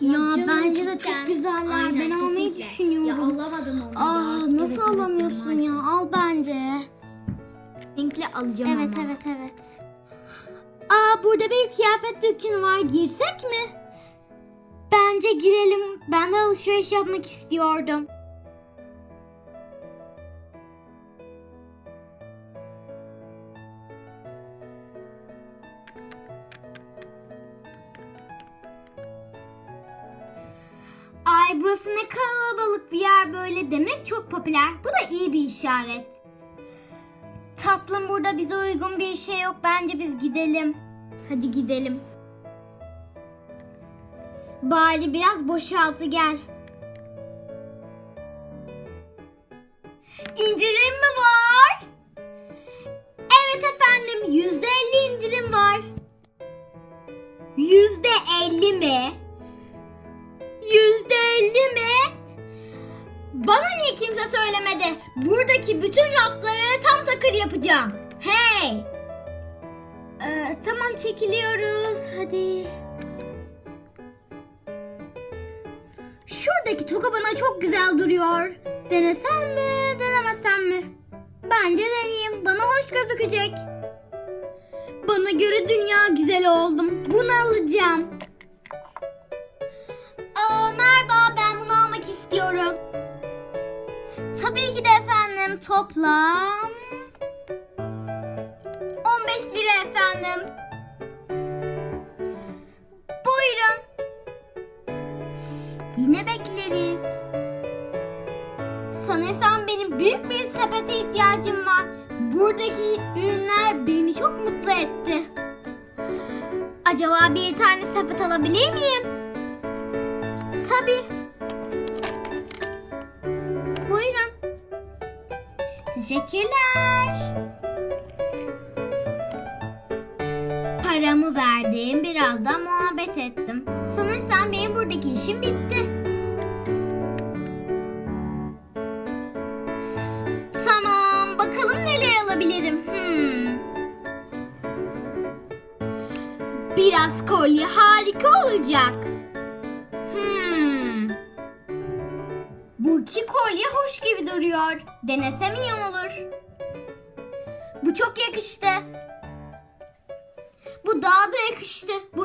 Ya canım, bence de çok güzeller. Aynen, ben almayı kesinlikle. düşünüyorum. Ya alamadım onu. Aa ya. nasıl Evet, evet, alamıyorsun maalesef. ya? Al bence. Renkli alacağım Evet ama. evet evet. Aa burada bir kıyafet dükkanı var. Girsek mi? Bence girelim. Ben de alışveriş yapmak istiyordum. Ay burası ne kalabalık bir yer böyle demek çok popüler. Bu da iyi bir işaret. Tatlım burada bize uygun bir şey yok. Bence biz gidelim. Hadi gidelim. Bari biraz boşaltı gel. İndirim mi var? Evet efendim. Yüzde elli indirim var. Yüzde elli mi? Bana niye kimse söylemedi? Buradaki bütün raflara tam takır yapacağım. Hey! Ee, tamam çekiliyoruz. Hadi. Şuradaki toka bana çok güzel duruyor. Denesem mi, denemesem mi? Bence deneyeyim. Bana hoş gözükecek. Bana göre dünya güzel oldum. Bunu alacağım. Tabii ki de efendim toplam 15 lira efendim. Buyurun. Yine bekleriz. Sanırsam benim büyük bir sepete ihtiyacım var. Buradaki ürünler beni çok mutlu etti. Acaba bir tane sepet alabilir miyim? Tabii. Teşekkürler. Paramı verdim, biraz da muhabbet ettim. Sanırsam benim buradaki işim bitti. Tamam, bakalım neler alabilirim. Hmm. Biraz kolye harika olacak. Hmm. Bu iki kolye hoş gibi duruyor. Denesem iyi olur. Bu çok yakıştı. Bu daha da yakıştı. Alacağım.